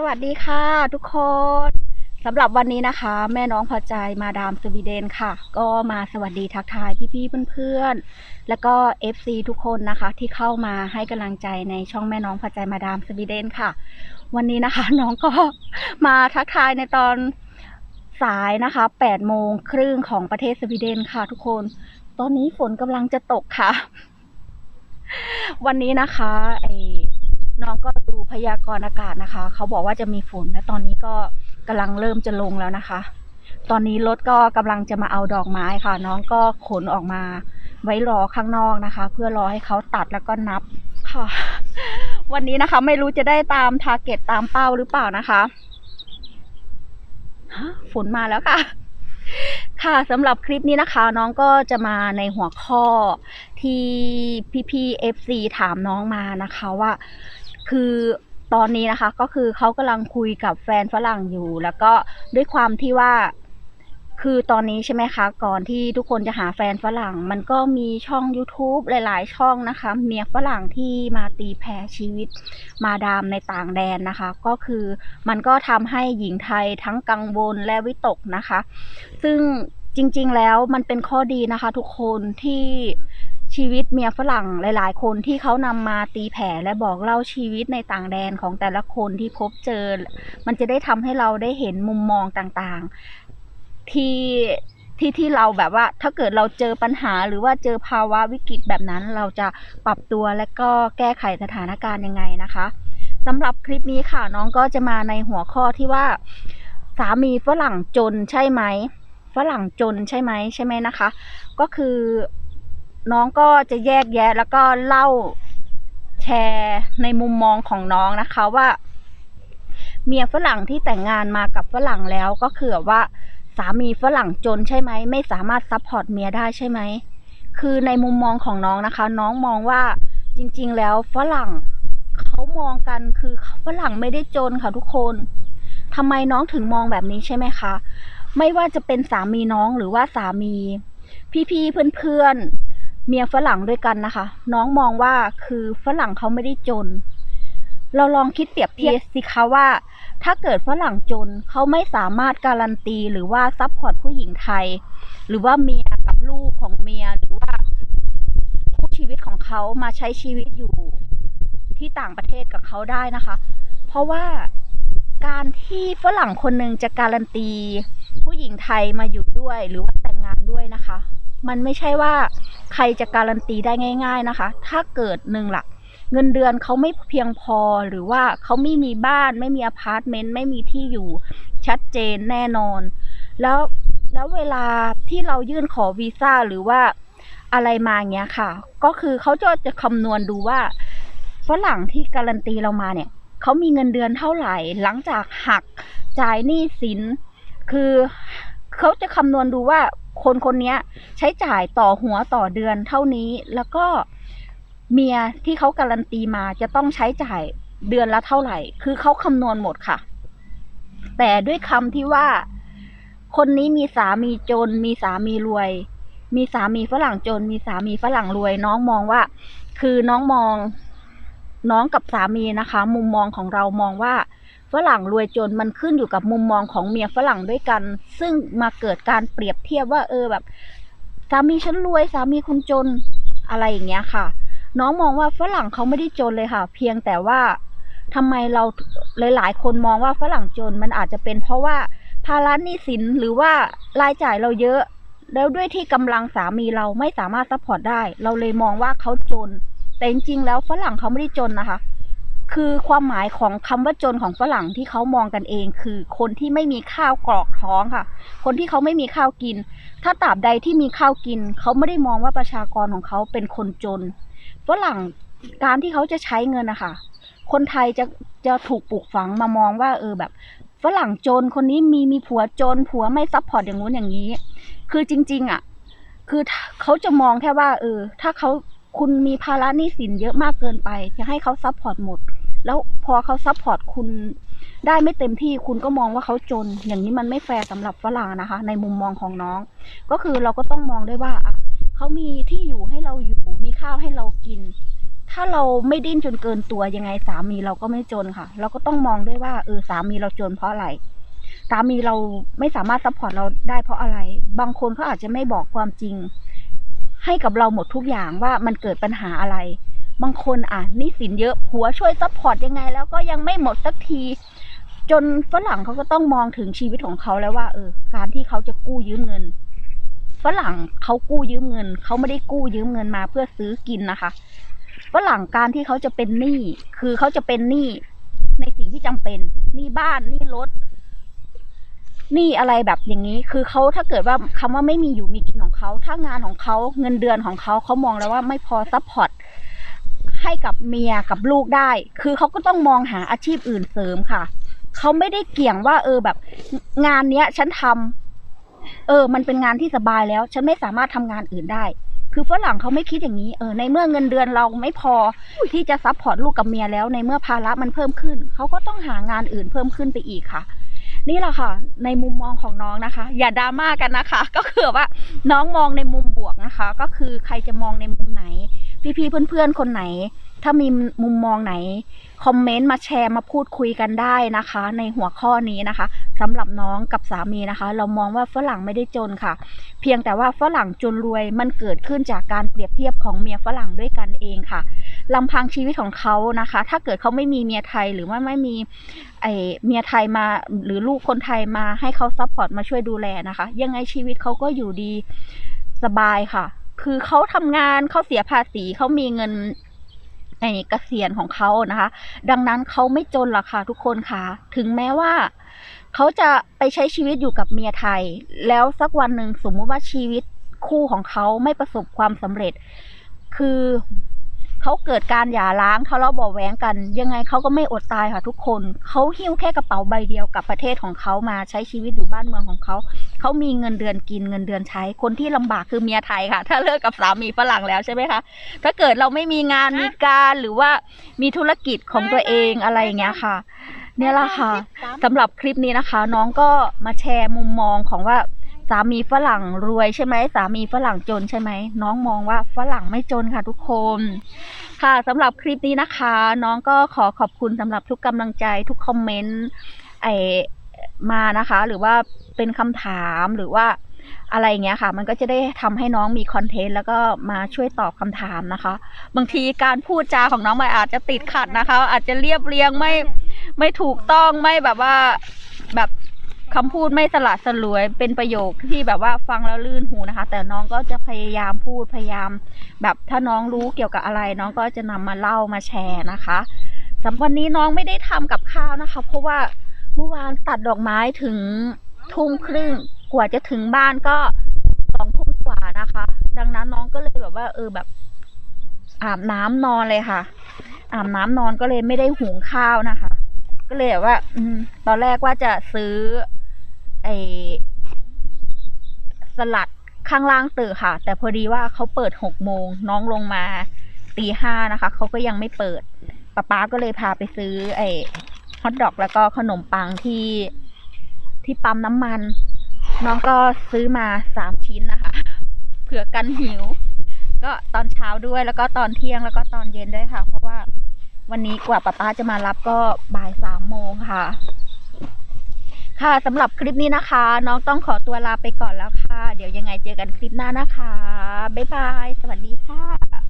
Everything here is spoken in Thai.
สวัสดีค่ะทุกคนสำหรับวันนี้นะคะ แม่น้องพอใจมาดามสวีเดนค่ะ ก็มาสวัสดีทักทายพี่ๆเพื่อนๆ แล้วก็ FC ทุกคนนะคะ ที่เข้ามาให้กำลังใจในช่องแม่น้องพอใจมาดามสวีเดนค่ะ วันนี้นะคะ น้องก็มาทักทายในตอนสายนะคะ8โมงครึ่งของประเทศสวีเดนค่ะ ทุกคน ตอนนี้ฝนกำลังจะตกค่ะ วันนี้นะคะไอ น้องก็ดูพยากรณ์อากาศนะคะ เขาบอกว่าจะมีฝนและตอนนี้ก็กำลังเริ่มจะลงแล้วนะคะ ตอนนี้รถก็กำลังจะมาเอาดอกไม้ค่ะ น้องก็ขนออกมาไว้รอข้างนอกนะคะ เพื่อรอให้เขาตัดแล้วก็นับค่ะ วันนี้นะคะไม่รู้จะได้ตามทาร์เก็ตตามเป้าหรือเปล่านะคะฮะฝนมาแล้วค่ะ ค่ะสำหรับคลิปนี้นะคะ น้องก็จะมาในหัวข้อที่พี่ๆ FC ถามน้องมานะคะว่า คือตอนนี้นะคะ ก็คือเขากำลังคุยกับแฟนฝรั่งอยู่ แล้วก็ด้วยความที่ว่าคือตอนนี้ใช่ไหมคะ ก่อนที่ทุกคนจะหาแฟนฝรั่ง มันก็มีช่อง YouTube หลาย ๆ ช่องนะคะ เมียฝรั่งที่มาตีแผ่ชีวิตมาดามในต่างแดนนะคะ ก็คือมันก็ทำให้หญิงไทยทั้งกังวลและวิตกนะคะ ซึ่งจริง ๆ แล้วมันเป็นข้อดีนะคะ ทุกคนที่ ชีวิตเมียฝรั่งหลาย ๆ คนที่เขานำมาตีแผ่และบอกเล่าชีวิตในต่างแดนของแต่ละคนที่พบเจอ มันจะได้ทำให้เราได้เห็นมุมมองต่างๆ ที่ที่ที่เราแบบว่า ถ้าเกิดเราเจอปัญหาหรือว่าเจอภาวะวิกฤตแบบนั้น เราจะปรับตัวและก็แก้ไขสถานการณ์ยังไงนะคะสำหรับคลิปนี้ค่ะน้องก็จะมาในหัวข้อที่ว่า สามีฝรั่งจนใช่ไหมฝรั่งจนใช่ไหมใช่ไหมนะคะ ก็คือ น้องก็จะแยกแยะแล้วก็เล่าแชร์ในมุมมองของน้องนะคะว่า เมียฝรั่งที่แต่งงานมากับฝรั่งแล้วก็คือว่าสามีฝรั่งจนใช่ไหมไม่สามารถซัพพอร์ตเมียได้ใช่ไหมคือในมุมมองของน้องนะคะ น้องมองว่าจริง ๆ แล้วฝรั่งเขามองกันคือฝรั่งไม่ได้จนค่ะทุกคนทำไมน้องถึงมองแบบนี้ใช่ไหมคะ ไม่ว่าจะเป็นสามีน้องหรือว่าสามี พี่ๆเพื่อนๆ เมียฝรั่งด้วยกันนะคะ น้องมองว่าคือฝรั่งเขาไม่ได้จน เราลองคิดเปรียบเทียบสิคะว่า ถ้าเกิดฝรั่งจนเขาไม่สามารถการันตีหรือว่าซัพพอร์ตผู้หญิงไทย หรือว่าเมียกับลูกของเมียหรือว่าคู่ชีวิตของเขามาใช้ชีวิตอยู่ที่ต่างประเทศกับเขาได้นะคะ เพราะว่าการที่ฝรั่งคนหนึ่งจะการันตี ผู้หญิงไทยมาอยู่ด้วยหรือว่าแต่งงานด้วยนะคะ มันไม่ใช่ว่าใครจะการันตีได้ง่าย ๆนะคะ ถ้าเกิดหนึ่งหลักเงินเดือนเขาไม่เพียงพอหรือว่าเขาไม่มีบ้าน ไม่มีอพาร์ตเมนต์ไม่มีที่อยู่ชัดเจนแน่นอน แล้วแล้วเวลาที่เรายื่นขอวีซ่าหรือว่าอะไรมาเงี้ยค่ะ ก็คือเขาจะจะคำนวณดูว่าฝรั่งที่การันตีเรามาเนี่ยเขามีเงินเดือนเท่าไหร่ หลังจากหักจ่ายหนี้สิน คือเขาจะคำนวณดูว่า คนคนนี้ใช้จ่ายต่อหัวต่อเดือนเท่านี้แล้วก็เมียที่เขาการันตีมาจะต้องใช้จ่ายเดือนละเท่าไหร่ คือเขาคำนวณหมดค่ะ แต่ด้วยคำที่ว่า คนนี้มีสามีจน มีสามีรวย มีสามีฝรั่งจน มีสามีฝรั่งรวย น้องมองว่า คือน้องมอง น้องกับสามีนะคะ มุมมองของเรามองว่า ฝรั่งรวยจนมันขึ้นอยู่กับมุมมองของเมียฝรั่งด้วยกัน ซึ่งมาเกิดการเปรียบเทียบว่า เออแบบสามีฉันรวยสามีคุณจนอะไรอย่างเงี้ยค่ะ น้องมองว่าฝรั่งเขาไม่ได้จนเลยค่ะ เพียงแต่ว่าทำไมเราหลาย ๆ คนมองว่าฝรั่งจนมันอาจจะเป็นเพราะว่าภาระหนี้สินหรือว่ารายจ่ายเราเยอะ แล้วด้วยที่กำลังสามีเราไม่สามารถซัพพอร์ตได้ เราเลยมองว่าเขาจน แต่จริงๆแล้วฝรั่งเขาไม่ได้จนนะคะ คือความหมายของคำว่าจนของฝรั่งที่เขามองกันเอง คือคนที่ไม่มีข้าวกรอกท้องค่ะ คนที่เขาไม่มีข้าวกิน ถ้าตราบใดที่มีข้าวกิน เขาไม่ได้มองว่าประชากรของเขาเป็นคนจนฝรั่งการที่เขาจะใช้เงินนะคะคนไทยจะจะถูกปลูกฝังมามองว่าเออแบบฝรั่งจนคนนี้มีมีผัวจนผัวไม่ซัพพอร์ตอย่างงู้นอย่างนี้ คือจริง ๆ อะ คือเขาจะมองแค่ว่า เออ ถ้าเขาคุณมีภาระหนี้สินเยอะมากเกินไป จะให้เขาซัพพอร์ตหมด แล้วพอเขาซัพพอร์ตคุณได้ไม่เต็มที่คุณก็มองว่าเขาจน อย่างนี้มันไม่แฟร์สำหรับฝรั่งนะคะ ในมุมมองของน้อง ก็คือเราก็ต้องมองด้วยว่าเขามีที่อยู่ให้เราอยู่มีข้าวให้เรากินถ้าถ้าเราไม่ดิ้นจนเกินตัวยังไงสามีเราก็ไม่จนค่ะ เราก็ต้องมองด้วยว่าเออสามีเราจนเพราะอะไรสามีเราไม่สามารถซัพพอร์ตเราได้เพราะอะไร บางคนเขาอาจจะไม่บอกความจริง ให้กับเราหมดทุกอย่างว่ามันเกิดปัญหาอะไร บางคนอะหนี่สินเยอะผัวช่วยซัพพอร์ตยังไง แล้วก็ยังไม่หมดสักที จนฝรั่งเขาก็ต้องมองถึงชีวิตของเขาแล้วว่า เออ การที่เขาจะกู้ยืมเงินฝรั่งเขากู้ยืมเงินเขาไม่ได้กู้ยืมเงินมาเพื่อซื้อกินนะคะฝรั่งการที่เขาจะเป็นหนี้คือเขาจะเป็นหนี้ในสิ่งที่จำเป็นหนี้บ้านหนี้รถหนี้อะไรแบบอย่างนี้ คือเขาถ้าเกิดว่าคำว่าไม่มีอยู่มีกินของเขาถ้างานของเขาเงินเดือนของเขาเขามองแล้วว่าไม่พอซัพพอร์ต ให้กับเมียกับลูกได้ คือเขาก็ต้องมองหาอาชีพอื่นเสริมค่ะ เขาไม่ได้เกี่ยงว่า เออแบบ งานเนี้ย ฉันทำเออ มันเป็นงานที่สบายแล้ว ฉันไม่สามารถทำงานอื่นได้ คือฝรั่งเขาไม่คิดอย่างนี้ เออ ในเมื่อเงินเดือนเราไม่พอที่จะซัพพอร์ตลูกกับเมียแล้ว ในเมื่อภาระมันเพิ่มขึ้น เขาก็ต้องหางานอื่นเพิ่มขึ้นไปอีกค่ะนี่แหละค่ะ ในมุมมองของน้องนะคะ อย่าดราม่ากันนะคะ ก็คือว่าน้องมองในมุมบวกนะคะ ก็คือใครจะมองในมุมไหน พี่ๆเพื่อนๆคนไหน ถ้ามีมุมมองไหน คอมเมนต์มาแชร์มาพูดคุยกันได้นะคะ ในหัวข้อนี้นะคะสำหรับน้องกับสามีนะคะ เรามองว่าฝรั่งไม่ได้จนค่ะ เพียงแต่ว่าฝรั่งจนรวยมันเกิดขึ้นจากการเปรียบเทียบของเมียฝรั่งด้วยกันเองค่ะลำพังชีวิตของเขานะคะ ถ้าเกิดเขาไม่มีเมียไทยหรือว่าไม่มีไอเมียไทยมาหรือลูกคนไทยมาให้เขาซัพพอร์ตมาช่วยดูแลนะคะ ยังไงชีวิตเขาก็อยู่ดีสบายค่ะ คือเขาทำงานเขาเสียภาษีเขามีเงินในเกษียณของเขานะคะ ดังนั้นเขาไม่จนหรอกค่ะทุกคนค่ะ ถึงแม้ว่าเขาจะไปใช้ชีวิตอยู่กับเมียไทย แล้วสักวันหนึ่งสมมติว่าชีวิตคู่ของเขาไม่ประสบความสำเร็จ คือเขาเกิดการหย่าร้างทะเลาะเบาแหวงกัน ยังไงเขาก็ไม่อดตายค่ะทุกคน เขาหิ้วแค่กระเป๋าใบเดียวกับประเทศของเขามาใช้ชีวิตอยู่บ้านเมืองของเขา เขามีเงินเดือนกินเงินเดือนใช้ คนที่ลำบากคือเมียไทยค่ะ ถ้าเลิกกับสามีฝรั่งแล้วใช่ไหมคะถ้าเกิดเราไม่มีงานมีการหรือว่ามีธุรกิจของตัวเองอะไรอย่างเงี้ยค่ะ เนี่ยละค่ะสำหรับคลิปนี้นะคะ น้องก็มาแชร์มุมมองของว่าสามีฝรั่งรวยใช่ไหมสามีฝรั่งจนใช่ไหมน้องมองว่าฝรั่งไม่จนค่ะทุกคน ค่ะสำหรับคลิปนี้นะคะ น้องก็ขอขอบคุณสำหรับทุกกำลังใจทุกคอมเมนต์ไอ มานะคะ หรือว่าเป็นคำถามหรือว่าอะไรอย่างเงี้ยค่ะ มันก็จะได้ทำให้น้องมีคอนเทนต์แล้วก็มาช่วยตอบคำถามนะคะ บางทีการพูดจาของน้องมันอาจจะติดขัดนะคะ อาจจะเรียบเรียงไม่ไม่ถูกต้องไม่แบบว่าแบบคำพูดไม่สละสลวยเป็นประโยคที่แบบว่าฟังแล้วลื่นหูนะคะ แต่น้องก็จะพยายามพูดพยายาม แบบถ้าน้องรู้เกี่ยวกับอะไร น้องก็จะนำมาเล่ามาแชร์นะคะสำหรับวันนี้น้องไม่ได้ทำกับข้าวนะคะ เพราะว่า เมื่อวานตัดดอกไม้ถึงทุ่มครึ่งกว่าจะถึงบ้านก็สองทุ่มกว่านะคะ ดังนั้นน้องก็เลยแบบว่า เออแบบ อาบน้ำนอนเลยค่ะ อาบน้ำนอนก็เลยไม่ได้หุงข้าวนะคะ ก็เลยแบบว่า อืม ตอนแรกว่าจะซื้อไอสลัดข้างล่างตึกค่ะ แต่พอดีว่าเขาเปิดหกโมงน้องลงมาตีห้านะคะเขาก็ยังไม่เปิดป๊าป๊าก็เลยพาไปซื้อ ไอ ฮอทดอกแล้วก็ขนมปังที่ที่ปั๊มน้ำมัน น้องก็ซื้อมาสามชิ้นนะคะ เผื่อกันหิว ก็ตอนเช้าด้วยแล้วก็ตอนเที่ยงแล้วก็ตอนเย็นด้วยค่ะ เพราะว่าวันนี้กว่าป้าป้าจะมารับก็บ่ายสามโมงค่ะ ค่ะสำหรับคลิปนี้นะคะ น้องต้องขอตัวลาไปก่อนแล้วค่ะ เดี๋ยวยังไงเจอกันคลิปหน้านะคะ บ๊ายบาย สวัสดีค่ะ